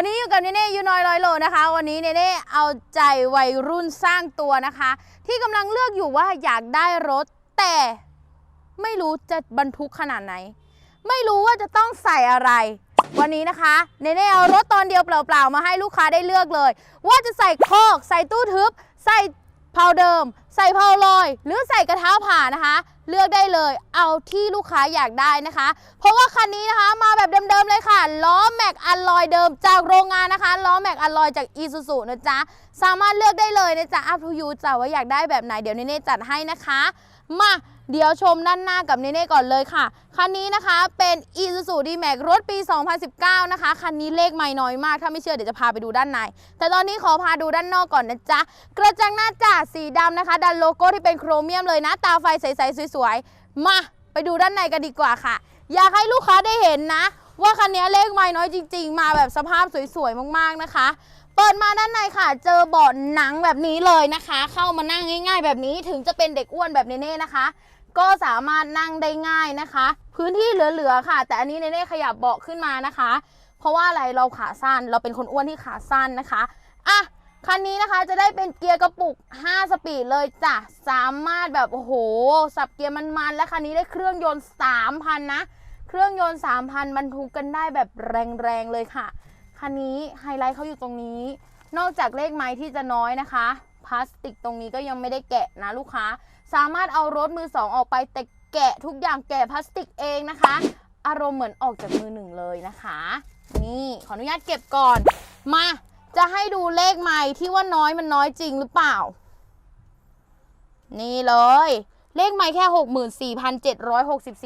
วันนี้อยู่กับเนเน่ยูน้อยร้อยโลนะคะ วันนี้เนเน่เอาใจวัยรุ่นสร้างตัวนะคะ ที่กำลังเลือกอยู่ว่าอยากได้รถ แต่ไม่รู้จะบรรทุกขนาดไหน ไม่รู้ว่าจะต้องใส่อะไร วันนี้นะคะเนเน่เอารถตอนเดียวเปล่าๆมาให้ลูกค้าได้เลือกเลย ว่าจะใส่คอก ใส่ตู้ทึบ ใส่ เผาเดิม ใส่เผาลอย หรือใส่กระท้าผ่านะคะ เลือกได้เลย เอาที่ลูกค้าอยากได้นะคะ เพราะว่าคันนี้นะคะมาแบบเดิมๆเลยค่ะล้อแม็กอัลลอยเดิมจากโรงงานนะคะล้อแม็กอัลลอยจากอีซูซูนะจ๊ะสามารถเลือกได้เลยนะจ๊ะอัพทูยูจ้ะว่าอยากได้แบบไหนเดี๋ยวเน่จัดให้นะคะ มา เดี๋ยวชมด้านหน้ากับเนเน่ก่อนเลยค่ะ คันนี้นะคะเป็น Isuzu D-Max รถปี 2019 นะคะ คันนี้เลขไม่น้อยมาก ถ้าไม่เชื่อเดี๋ยวจะพาไปดูด้านใน แต่ตอนนี้ขอพาดูด้านนอกก่อนนะจ๊ะ กระจังหน้าจ่าสีดำนะคะ ดันโลโก้ที่เป็นโครเมียมเลยนะ ตาไฟใสๆสวยๆ มาไปดูด้านในกันดีกว่าค่ะ อยากให้ลูกค้าได้เห็นนะ ว่าคันนี้เลขไม่น้อยจริง ๆ มาแบบสภาพสวยๆ มากๆนะคะเปิดมาด้านในค่ะ เจอเบาะหนังแบบนี้เลยนะคะ เข้ามานั่งง่าย ๆ แบบนี้ถึงจะเป็นเด็กอ้วนแบบเน่ๆนะคะ ก็สามารถนั่งได้ง่ายนะคะ พื้นที่เหลือๆค่ะ แต่อันนี้เน่ขยับเบาะขึ้นมานะคะ เพราะว่าอะไรเราขาสั้นเราเป็นคนอ้วนที่ขาสั้นนะคะอะคันนี้นะคะจะได้เป็นเกียร์กระปุก 5 สปีดเลยจ้ะ สามารถแบบโอ้โห สับเกียร์มันๆ และคันนี้ได้เครื่องยนต์ 3,000 นะ เครื่องยนต์ 3,000 บรรทุกกันได้แบบแรงๆ เลยค่ะ คันนี้ไฮไลท์เขาอยู่ตรงนี้ นอกจากเลขไม้ที่จะน้อยนะคะ ลาสติกตรงนี้ก็ยังไม่ได้แกะนะลูกค้า สามารถเอารถมือสองออกไปแต่แกะทุกอย่างแกะพลาสติกเองนะคะ อารมณ์เหมือนออกจากมือหนึ่งเลยนะคะ นี่ขออนุญาตเก็บก่อน มาจะให้ดูเลขไม้ที่ว่าน้อยมันน้อยจริงหรือเปล่า นี่เลย เลขไม้แค่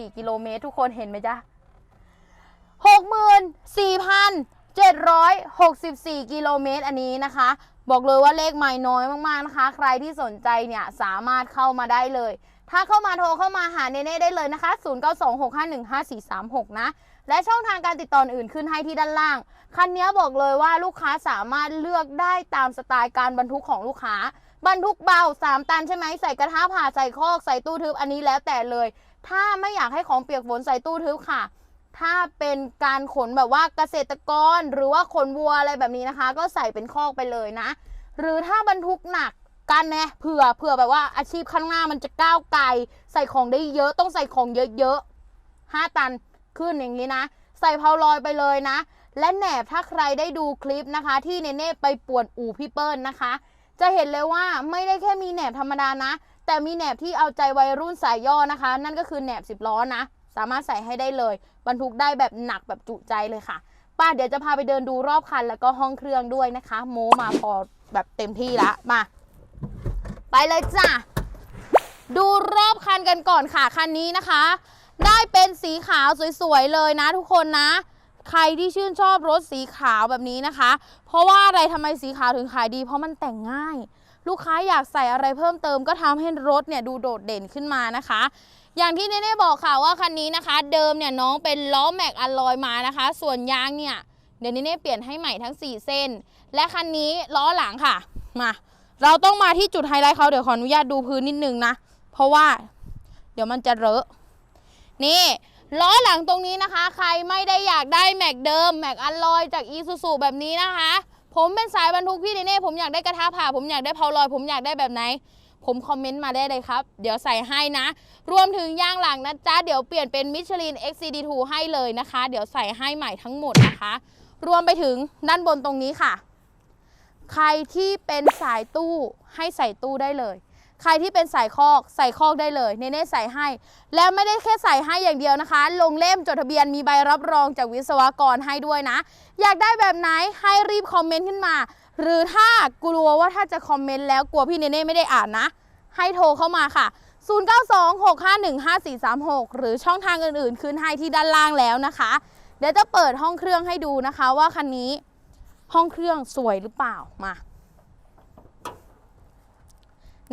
64,764 กิโลเมตร ทุกคนเห็นไหมจ๊ะ 64,764 กิโลเมตรอันนี้นะคะ บอกเลยว่าเลขไม่น้อยมากๆนะคะ ใครที่สนใจเนี่ยสามารถเข้ามาได้เลย ถ้าเข้ามาโทรเข้ามาหาเนเน่ได้เลยนะคะ 0926515436 นะ และช่องทางการติดต่ออื่นขึ้นให้ที่ด้านล่าง คันนี้บอกเลยว่าลูกค้าสามารถเลือกได้ตามสไตล์การบรรทุกของลูกค้า บรรทุกเบา 3 ตันใช่ไหมใส่กระทะผ่าใส่คอกใส่ตู้ทึบอันนี้แล้วแต่เลย ถ้าไม่อยากให้ของเปียกฝนใส่ตู้ทึบค่ะ ถ้าเป็นการขนแบบว่าเกษตรกรหรือว่าขนวัวอะไรแบบนี้นะคะ ก็ใส่เป็นคอกไปเลยนะ หรือถ้าบรรทุกหนักกันนะเผื่อเผื่อแบบว่าอาชีพข้างหน้ามันจะก้าวไกลใส่ของได้เยอะต้องใส่ของเยอะๆห้าตันขึ้นอย่างนี้นะ ใส่เพาลอยไปเลยนะ และแหนบถ้าใครได้ดูคลิปนะคะ ที่เนเน่ไปป่วนอู่พี่เปิ้ลนะคะ จะเห็นเลยว่าไม่ได้แค่มีแหนบธรรมดานะ แต่มีแหนบที่เอาใจวัยรุ่นสายย่อนะคะ นั่นก็คือแหนบสิบล้อนะ สามารถใส่ให้ได้เลย บรรทุกได้แบบหนักแบบจุใจเลยค่ะ ป้าเดี๋ยวจะพาไปเดินดูรอบคันแล้วก็ห้องเครื่องด้วยนะคะ โมมาพอแบบเต็มที่ละมา ไปเลยจ้ะดูรอบคันกันก่อนค่ะคันนี้นะคะ ได้เป็นสีขาวสวยๆเลยนะทุกคนนะใครที่ชื่นชอบรถสีขาวแบบนี้นะคะ เพราะว่าอะไรทำไมสีขาวถึงขายดี เพราะมันแต่งง่าย ลูกค้าอยากใส่อะไรเพิ่มเติมก็ทำให้รถเนี่ยดูโดดเด่นขึ้นมานะคะ อย่างที่เนเน่บอกค่ะว่าคันนี้นะคะ เดิมเนี่ยน้องเป็นล้อแม็กอัลอยมานะคะ ส่วนยางเนี่ยเดี๋ยวเนเน่เปลี่ยนให้ใหม่ทั้ง 4 เส้น และคันนี้ล้อหลังค่ะมา เราต้องมาที่จุดไฮไลท์เขาเดี๋ยวขออนุญาตดูพื้นนิดนึงนะ เพราะว่า เดี๋ยวมันจะเลอะนี่ล้อหลังตรงนี้นะคะ ใครไม่ได้อยากได้แม็กเดิมแม็กอัลลอยจากอีซูซูแบบนี้นะคะ ผมเป็นสายบรรทุกพี่เนเน่ผมอยากได้กระทะผ่าผมอยากได้เพาลอย ผมอยากได้แบบไหน ผมคอมเมนต์มาได้เลยครับ เดี๋ยวใส่ให้นะ รวมถึงยางหลังนะจ๊ะ เดี๋ยวเปลี่ยนเป็นมิชลิน XCD2 ให้เลยนะคะ เดี๋ยวใส่ให้ใหม่ทั้งหมดนะคะ รวมไปถึงด้านบนตรงนี้ค่ะ ใครที่เป็นสายตู้ให้ใส่ตู้ได้เลย ใครที่เป็นสายคอกใส่คอกได้เลยเนเน่ใส่ให้ แล้วไม่ได้แค่ใส่ให้อย่างเดียวนะคะ ลงเล่มจดทะเบียนมีใบรับรองจากวิศวกรให้ด้วยนะ อยากได้แบบไหนให้รีบคอมเมนต์ขึ้นมา หรือถ้ากลัวว่าถ้าจะคอมเมนต์แล้วกลัวพี่เนเน่ไม่ได้อ่านนะ ให้โทรเข้ามาค่ะ 0926515436 หรือช่องทางอื่นๆ ขึ้นให้ที่ด้านล่างแล้วนะคะ เดี๋ยวจะเปิดห้องเครื่องให้ดูนะคะว่าคันนี้ห้องเครื่องสวยหรือเปล่ามา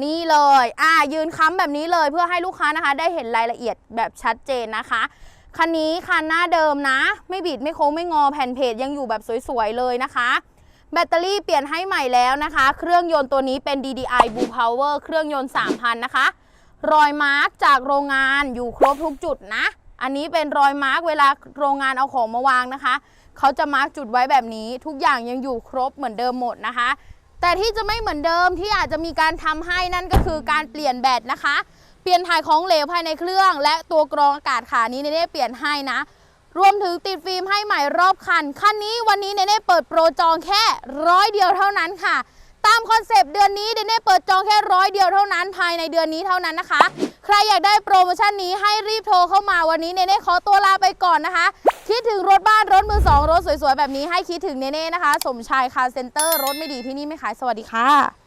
นี่เลย อ่า ยืนค้ำแบบนี้เลยเพื่อให้ลูกค้านะคะ ได้เห็นรายละเอียดแบบชัดเจนนะคะคันนี้คันหน้าเดิมนะ ไม่บิดไม่โค้งไม่งอแผ่นเพจยังอยู่แบบสวยๆเลยนะคะ แบตเตอรี่เปลี่ยนให้ใหม่แล้วนะคะ เครื่องยนต์ตัวนี้เป็น DDI Blue Power เครื่องยนต์ 3,000 นะคะ รอยมาร์กจากโรงงานอยู่ครบทุกจุดนะ อันนี้เป็นรอยมาร์กเวลาโรงงานเอาของมาวางนะคะ เขาจะมาร์กจุดไว้แบบนี้ ทุกอย่างยังอยู่ครบเหมือนเดิมหมดนะคะ แต่ที่จะไม่เหมือนเดิมที่อาจจะมีการทำให้นั่นก็คือการเปลี่ยนแบตนะคะ เปลี่ยนถ่ายของเหลวภายในเครื่อง และตัวกรองอากาศขานี้เนเน่เปลี่ยนให้นะ รวมถึงติดฟิล์มให้ใหม่รอบคัน คันนี้วันนี้เนเน่เปิดโปรจองแค่ร้อยเดียวเท่านั้นค่ะ ตามคอนเซปต์เดือนนี้เนเน่เปิดจองแค่ร้อยเดียวเท่านั้นภายในเดือนนี้เท่านั้นนะคะ ใครอยากได้โปรโมชั่นนี้ให้รีบโทรเข้ามาวันนี้เนเน่ขอตัวลาไปก่อนนะคะ คิดถึงรถบ้านรถมือสองรถสวยๆแบบนี้ให้คิดถึงเนเน่นะคะ สมชายคาร์เซ็นเตอร์รถไม่ดีที่นี่ไม่ขายสวัสดีค่ะ